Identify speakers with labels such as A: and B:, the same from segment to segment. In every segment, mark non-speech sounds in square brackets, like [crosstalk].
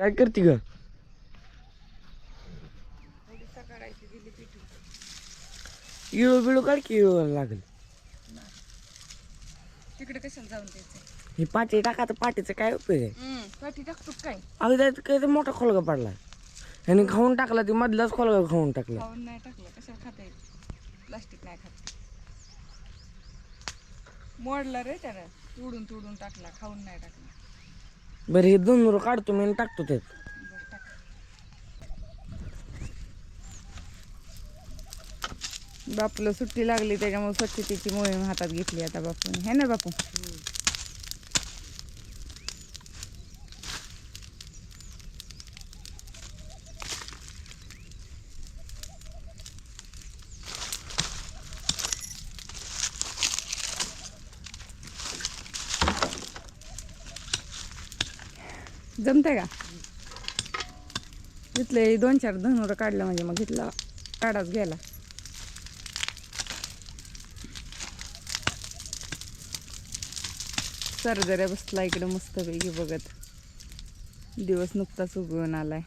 A: काय करते ग? इळू बिळू काढ की इळू लागल.
B: तिकडे कशाला जाऊन द्यायचं?
A: हे पाठी टाकाचं पाठीचं काय उपयोग आहे?
B: टाकतो काय?
A: अगं त्यात काय ते मोठा खोलगा पडला. ह्याने खाऊन टाकला ते मधलाच खोलगा खाऊन टाकला.
B: खाऊन नाही टाकलं कशाला खाता येईल? प्लास्टिक नाही खात. मोडला रे त्यानं तुडून तुडून टाकला खाऊन नाही टाकला.
A: बरं हे दोन काढतो मी आणि टाकतो त्यात.
B: बापूला सुट्टी लागली त्याच्यामुळे स्वच्छतेची मोहीम हातात घेतली आता बापूने. है ना बापू? जमते का? तिथले दोन चार धनुरं काढलं म्हणजे मग घेतला काढाच गेला. सर जरा बसला इकडे मस्तपैकी बघत. दिवस नुकताच उगवून आलाय.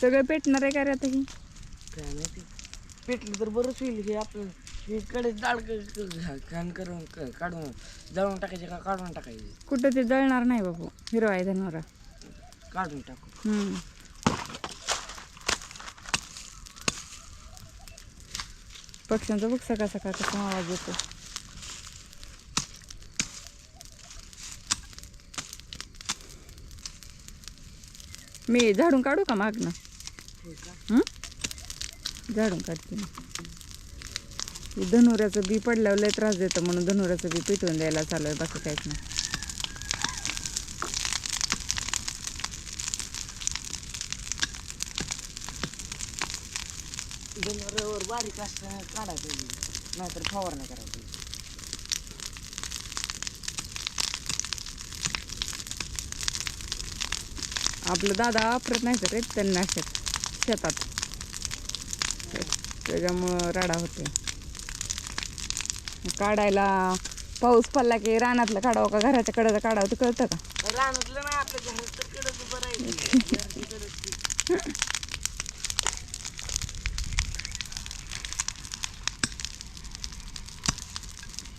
B: सगळं पेटणार आहे का रे आता ही?
A: काय माहिती. पेटलं तर बरंच होईल हे आपलं. हे कडे जाळ घाण करून क- काढून जाळून टाकायचे का काढून टाकायचे?
B: कुठं ते जळणार नाही बाबू हिरवा आहे धनवरा
A: काढून टाकू.
B: हम्म. पक्ष्यांचा बघ सकाळ सकाळ कसा आवाज येतो. मी झाडून काढू का मागणं हं? झाडून काढते. मी धनुऱ्याचं बी पडल्यावर लय त्रास देतं म्हणून धनुऱ्याचं बी पिटवून द्यायला चालू आहे बाकी काहीच नाही.
A: जनावरावर बारीक असतं काढायचं नाहीतर फवारणी करायची
B: आपलं दादा वापरत नाही तर त्यांना शेत शेतात. त्याच्यामुळं राडा होते. काढायला पाऊस पडला की रानातलं काढावं का? घराच्या कडेचं काढावं ते कळतं का?
A: रानातलं नाही आपल्या घरात तर कडक बरं आहे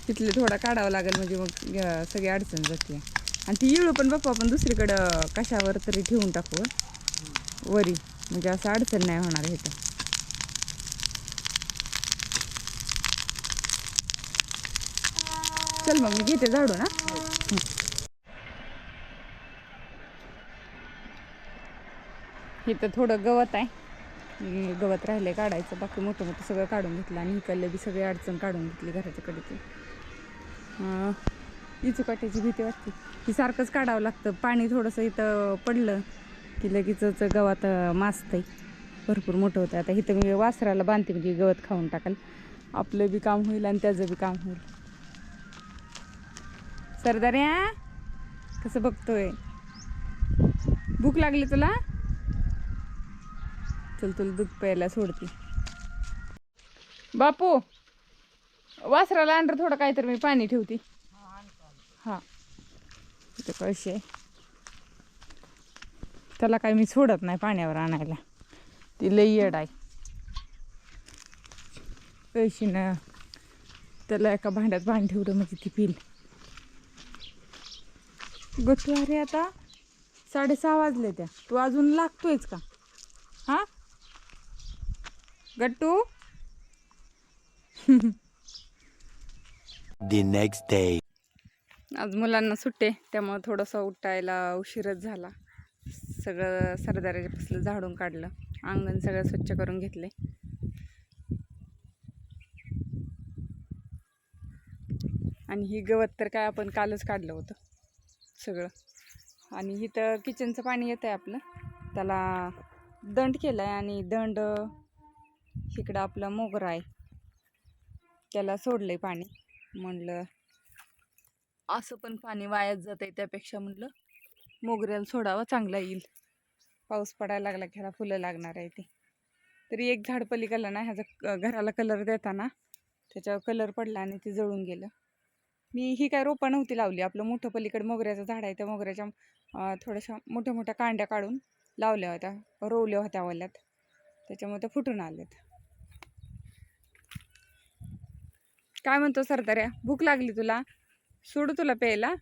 B: तिथले थोडा काढावं लागेल म्हणजे मग सगळी अडचण जाते. आणि ती येळू पण बाप्पा आपण दुसरीकडं कशावर तरी ठेवून टाकू. वरी. म्हणजे असं अडचण नाही होणार हे तर. चल मग मी घेते झाडू ना इथं थोडं गवत आहे. गवत राहिले काढायचं बाकी मोठं मोठं सगळं काढून घेतलं आणि इकडले बी सगळी अडचण काढून घेतली घराच्या कडेची इचुकाट्याची भीती वाटते. ही सारखंच काढावं लागतं. पाणी थोडंसं इथं पडलं की लगेचच गवत मासतंय. भरपूर मोठं होतं. आता इथं मी वासराला बांधते म्हणजे गवत खाऊन टाकाल. आपलं बी काम होईल आणि त्याचं बी काम होईल. सरदार्या कसं बघतोय? भूक लागली तुला? चल तुला दूध प्यायला सोडते. बापू वासराला अंडर थोडं काहीतरी मी पाणी ठेवते. हा. तिथे कळशी आहे. त्याला काही मी सोडत नाही पाण्यावर आणायला. ती लई येड आहे. कळशीनं त्याला एका भांड्यात पाणी ठेवलं म्हणजे ती पिल. गट्टू अरे आता. साडेसहा वाजले त्या. तू अजून लागतोयच का? हा? गट्टू?
C: The next day.
B: आज मुलांना सुट्टे त्यामुळं थोडंसं उठायला उशीरच झाला. सगळं सरदाराच्या पसलं झाडून काढलं. अंगण सगळं स्वच्छ करून घेतले. आणि ही गवत तर काय आपण कालच काढलं होतं. सगळं. आणि इथं किचनचं पाणी येतं आहे आपलं. त्याला दंड केलं आहे आणि दंड इकडं आपला मोगरा आहे. त्याला सोडलं आहे पाणी. म्हणलं असं पण पाणी वायात जात आहे त्यापेक्षा म्हटलं मोगऱ्याला सोडावं चांगला येईल. पाऊस पडायला लागला घ्यायला फुलं लागणार आहे ते. तरी एक झाड पलीकडला ना ह्याचा क- घराला कलर देताना त्याच्यावर कलर पडला आणि ते जळून गेलं. मी ही काय रोपं नव्हती लावली. आपलं मोठं पलीकडे मोगऱ्याचं झाड आहे. त्या मोगऱ्याच्या थोड्याशा मोठ्या मोठ्या कांड्या काढून लावल्या होत्या. रोवल्या होत्या वल्यात. त्याच्यामुळे त्या फुटून आल्यात. काय म्हणतो सरदाऱ्या? भूक लागली तुला? सोडू तुला प्यायला?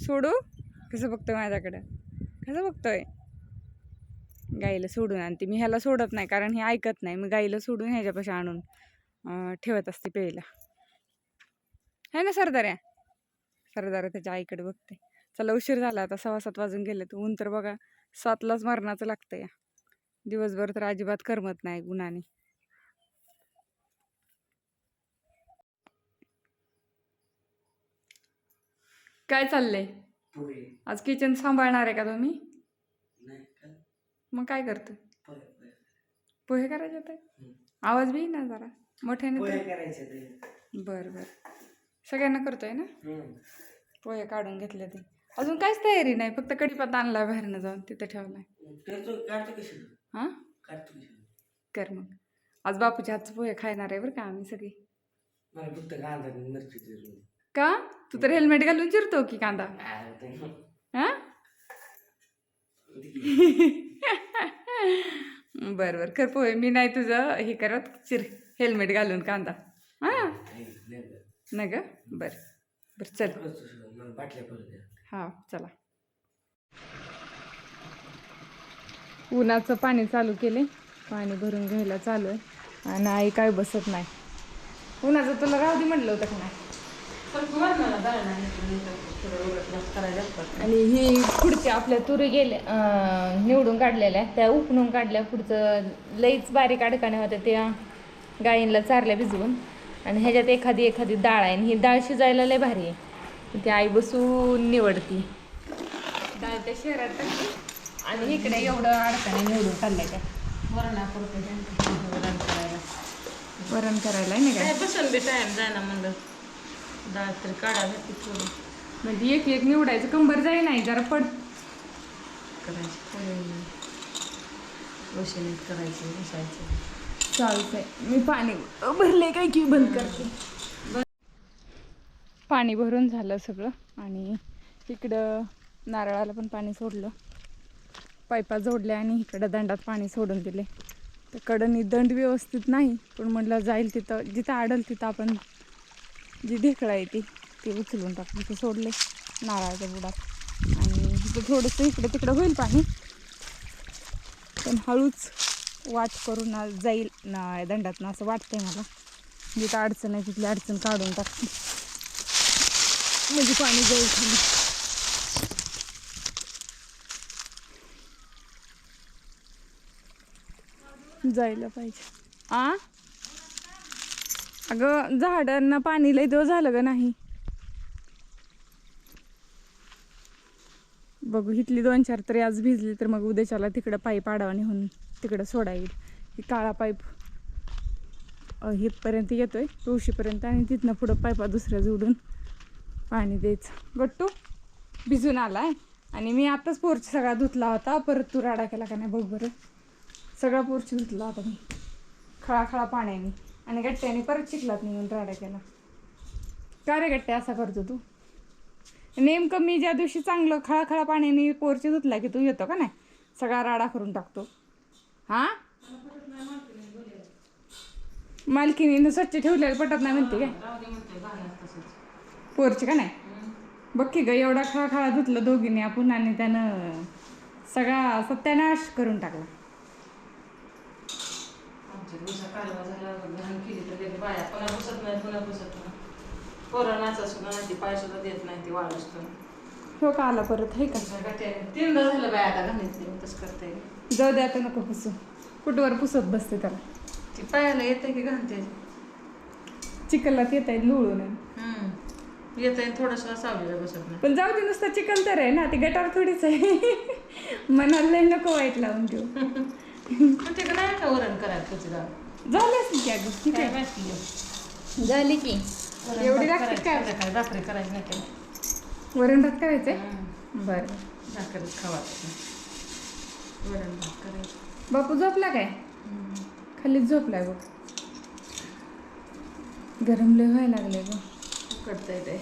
B: सोडू? कसं बघतोय माझ्याकडं? कसं बघतोय? गाईला सोडून आणते. मी ह्याला सोडत नाही कारण हे ऐकत नाही. मी गाईला सोडून ह्याच्यापाशी आणून ठेवत असते प्यायला. है ना सरदाऱ्या? सरदारा त्याच्या आईकडे बघते. चला उशीर झाला आता सव्वा सात वाजून गेले तर ऊन तर बघा सातलाच मरणाचं लागतं या दिवसभर तर अजिबात करमत नाही गुणाने. काय चाललंय? आज किचन सांभाळणार आहे का तुम्ही? मग काय करतो
A: पोहे
B: करायचे. आवाज बी ना जरा. मोठ्याने बरं बरं. सगळ्यांना करतोय ना. पोहे काढून घेतले ते. अजून काहीच तयारी नाही फक्त कढीपत्ता आणला बाहेरनं जाऊन तिथं ठेवलाय. हां? कर मग. आज बापूच्या हातचं पोहे खाणार आहे बरं का आम्ही सगळी. का? तू तर हेल्मेट घालून चिरतो की कांदा? हां? [laughs] बरं बरं. कर पोहे. मी नाही तुझं हे करत चिर. हेल्मेट घालून कांदा.
A: नाही
B: ग बरं. बरं चल. हा चला. उन्हाचं पाणी चालू केले पाणी भरून घ्यायला चालू आहे आणि आई काय बसत नाही. उन्हाचं तुला राहू दे म्हटलं होतं का नाही? आणि ही पुढचे आपल्या तुरी गेले अं, निवडून काढलेल्या. त्या उपणून काढल्या. पुढचं लईच बारीक अडकाने होत्या त्या गायींला चारल्या भिजवून. आणि ह्याच्यात एखादी एखादी डाळ आहे आणि ही डाळ शिजायला लय भारी आहे. ती आई बसून निवडती. डाळ त्या शहरात आणि इकडे एवढं अडकाने निवडून काढल्या त्या. वरण करायला. आहे ना काय
D: बसून बी टाइम जायना म्हणलं. डाळ तरी काढावी ती थोडी.
B: म्हणजे एक एक निवडायचं कंबर जाई नाही जरा पड.
D: करायची बसून करायची बसायचं.
B: चालतंय. मी पाणी भरले काय की बंद करते. पाणी भरून झालं सगळं आणि इकडं नारळाला पण पाणी सोडलं. पायपा जोडल्या आणि इकडं दंडात पाणी सोडून दिले. तर कडनी दंड व्यवस्थित नाही पण म्हटलं जाईल तिथं जिथं आडल तिथं आपण जी ढेकळा आहे ती ती उचलून टाकली ते सोडले नारळाच्या बुडात. आणि तिथं थोडंसं इकडं तिकडं होईल पाणी. पण हळूच वाट करून आज जाईल. ना दंडात असं वाटतंय मला. म्हणजे जिथं अडचण आहे तिथली अडचण काढून टाकते. म्हणजे पाणी जाईल खाली. जायला पाहिजे. आ? अगं झाडांना पाणी लय दिवस झालं का नाही. बघू इथली दोन चार तरी आज भिजली तर मग उद्याच्याला तिकडं पायी आडावा नेऊन तिकडं सोडा येईल. ही काळा पाईप अ, येतो आहे तुळशीपर्यंत आणि तिथनं पुढं पाईपा दुसऱ्या जोडून पाणी द्यायचं. गट्टू भिजून आलाय. आणि मी आताच पोर्च सगळा धुतला होता. परत तू राडा केला का नाही बघ बरं. सगळा पोर्च धुतला होता मी. खळा खळा पाण्याने आणि गट्ट्याने परत चिखलात निघून राडा केला. का रे गट्ट्या असा करतो तू? नेमकं मी ज्या दिवशी चांगलं खळाखळा पाण्याने पोरची धुतला की तू येतो का नाही? सगळा राडा करून टाकतो. हां? मालकीने स्वच्छ ठेवलेलं पटत नाही म्हणते काय? पोरचे का नाही? बघ की ग एवढा खळा खळा धुतलं दोघींनी आपण आणि त्यानं सगळा सत्यानाश करून टाकला.
D: कोरोनाचा सुद्धा नाही ती पाय सुद्धा देत नाही ती वाढ असतो
B: हो का आला परत हे का?
D: तीनदा झालं बाय आता घाणीतली तसं करते.
B: जाऊ दे आता नको पुसू. कुठवर पुसत बसते त्याला?
D: ती पायाला येते की घाणते
B: चिकनलाच येत आहे लुळून.
D: येत आहे थोडंसं सावलीला बसत नाही.
B: पण जाऊ दे नुसतं चिकन तर आहे ना ती गटार थोडीच आहे. [laughs] मनाला लय नको वाईट लावून देऊ.
D: पण ते नाही का वरण करायला डाळ
B: झालं असेल की अगं ठीक
D: काय
B: आहे
D: माहिती?
B: झाली की. एवढी लागते काय?
D: भाकरी करायची नाही
B: वरण भात करायचंय? बरं.
D: भाकरीच खावायचं वरण भात करायचं.
B: बापू झोपला काय? खालीच झोपलाय बघ. गरम लय व्हायला लागले ग
D: उकडता येते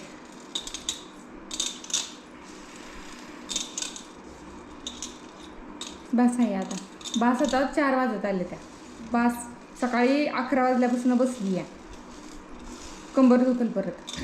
B: बास आहे आता. बास आता चार वाजत आले त्या. बास सकाळी अकरा वाजल्यापासून बसली या कंबर दुखल परत.